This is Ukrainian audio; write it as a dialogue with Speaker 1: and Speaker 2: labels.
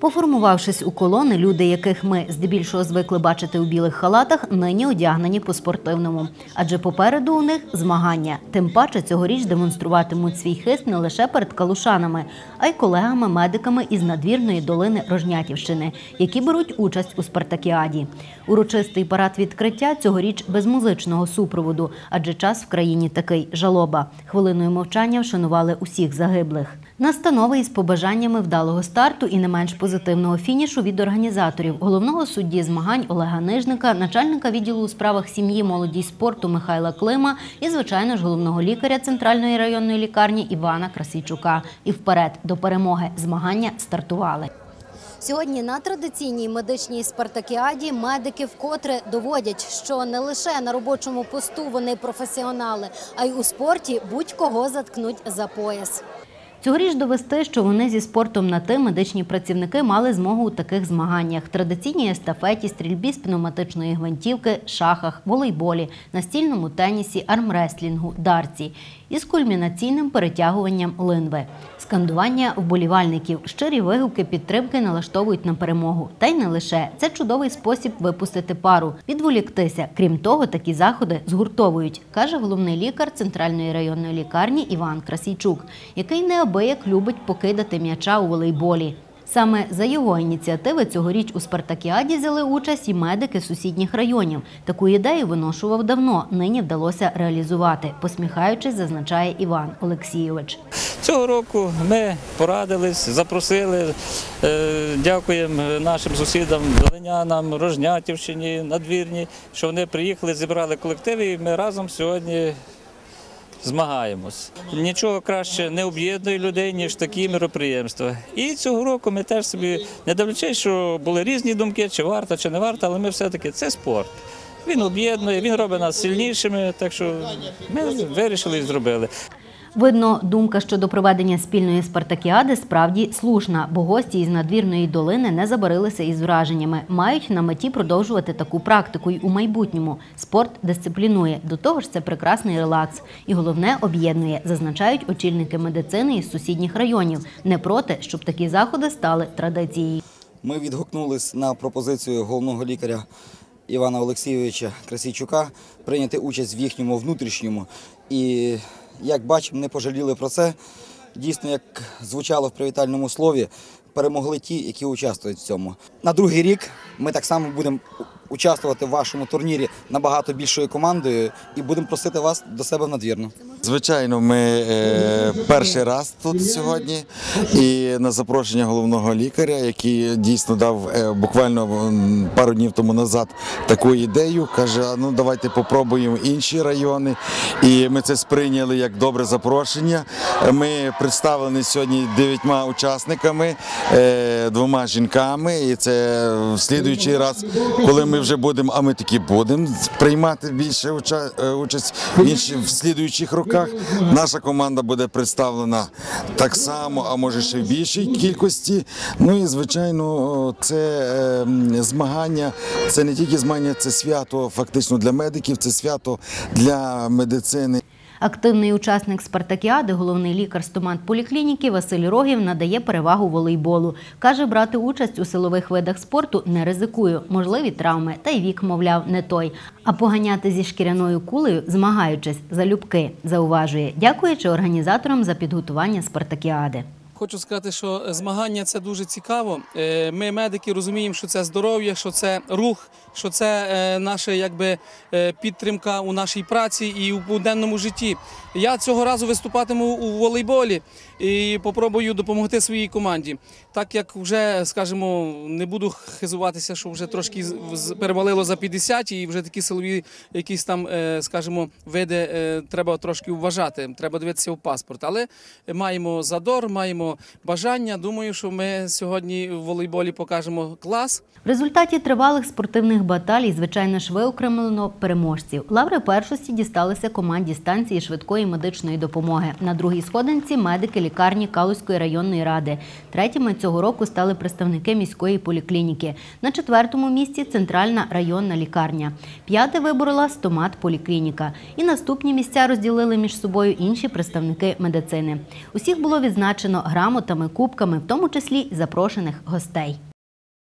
Speaker 1: Поформувавшись у колони, люди, яких ми здебільшого звикли бачити у білих халатах, нині одягнені по спортивному. Адже попереду у них змагання. Тим паче цьогоріч демонструватимуть свій хист не лише перед калушанами, а й колегами-медиками із надвірної долини Рожнятівщини, які беруть участь у спартакіаді. Урочистий парад відкриття цьогоріч без музичного супроводу, адже час в країні такий жалоба. Хвилиною мовчання вшанували усіх загиблих. Настанови із побажаннями вдалого старту і не менш позитивного фінішу від організаторів головного судді змагань Олега Нижника, начальника відділу у справах сім'ї, молоді й спорту Михайла Клима і, звичайно ж, головного лікаря центральної районної лікарні Івана Красійчука. І вперед до перемоги змагання стартували. Сьогодні на традиційній медичній спартакіаді медики вкотре доводять, що не лише на робочому посту вони професіонали, а й у спорті будь-кого заткнуть за пояс. Цьогоріч довести, що вони зі спортом на ти медичні працівники мали змогу у таких змаганнях: традиційній естафеті, стрільбі з пневматичної гвинтівки, шахах, волейболі, настільному тенісі, армреслінгу, дарці із кульмінаційним перетягуванням линви. Скандування вболівальників, щирі вигуки підтримки налаштовують на перемогу. Та й не лише це чудовий спосіб випустити пару, відволіктися. Крім того, такі заходи згуртовують, каже головний лікар центральної районної лікарні Іван Красійчук, який неабияк любить покидати м'яча у волейболі. Саме за його ініціативи цьогоріч у Спартакіаді взяли участь і медики сусідніх районів. Таку ідею виношував давно. Нині вдалося реалізувати. Посміхаючись, зазначає Іван Олексійович.
Speaker 2: Цього року ми порадились, запросили. е, Дякуємо нашим сусідам, Долинянам, Рожнятівщині, Надвірні, що вони приїхали, зібрали колективи і ми разом сьогодні змагаємось. Нічого краще не об'єднує людей, ніж такі мероприємства. І цього року ми теж собі, не дивлячись, що були різні думки, чи варто, чи не варто, але ми все-таки це спорт. Він об'єднує, він робить нас сильнішими, так що ми вирішили і зробили.
Speaker 1: Видно, думка щодо проведення спільної спартакіади справді слушна, бо гості із надвірної долини не забарилися із враженнями. Мають на меті продовжувати таку практику й у майбутньому. Спорт дисциплінує. До того ж, це прекрасний релакс. І головне об'єднує, зазначають очільники медицини із сусідніх районів. Не проти, щоб такі заходи стали традицією.
Speaker 3: Ми відгукнулись на пропозицію головного лікаря Івана Олексійовича Красійчука прийняти участь в їхньому внутрішньому. І як бачимо, не пожаліли про це. Дійсно, як звучало в привітальному слові, перемогли ті, які участвують в цьому. На другий рік ми так само будемо участвувати в вашому турнірі набагато більшою командою і будемо просити вас до себе в надвірну.
Speaker 4: Звичайно, ми е, перший раз тут сьогодні, і на запрошення головного лікаря, який дійсно дав е, буквально пару днів тому назад таку ідею, каже: ну давайте попробуємо інші райони. І ми це сприйняли як добре запрошення. Ми представлені сьогодні дев'ятьма учасниками, е, двома жінками. І це в слідуючий раз, коли ми вже будемо, а ми таки будемо приймати більше участь в слідуючих роках. Наша команда буде представлена так само, а може ще в більшій кількості. Ну і звичайно, це е, змагання. Це не тільки змагання, це свято фактично для медиків, це свято для медицини.
Speaker 1: Активний учасник спартакіади, головний лікар стомат-поліклініки Василь Рогів надає перевагу волейболу. Каже, брати участь у силових видах спорту не ризикую. Можливі травми, та й вік, мовляв, не той. А поганяти зі шкіряною кулею, змагаючись залюбки, зауважує, дякуючи організаторам за підготування спартакіади.
Speaker 5: Хочу сказати, що змагання це дуже цікаво. Е, Ми, медики, розуміємо, що це здоров'я, що це рух, що це е, наша якби е, підтримка у нашій праці і у буденному житті. Я цього разу виступатиму у волейболі і попробую допомогти своїй команді. Так як вже, скажімо, не буду хизуватися, що вже трошки перевалило за 50 і вже такі силові якісь там, скажімо, види треба трошки вважати. Треба дивитися в паспорт. Але маємо задор, маємо бажання. Думаю, що ми сьогодні в волейболі покажемо клас.
Speaker 1: В результаті тривалих спортивних баталій, звичайно ж, виокремлено переможців. Лаври першості дісталися команді станції швидкої медичної допомоги. На другій сходинці медики лікарні Калузької районної ради. Третіми цього року стали представники міської поліклініки. На четвертому місці центральна районна лікарня. П'яте виборола стомат поліклініка. І наступні місця розділили між собою інші представники медицини. Усіх було відзначено грамотами грамотами, кубками, в тому числі запрошених гостей.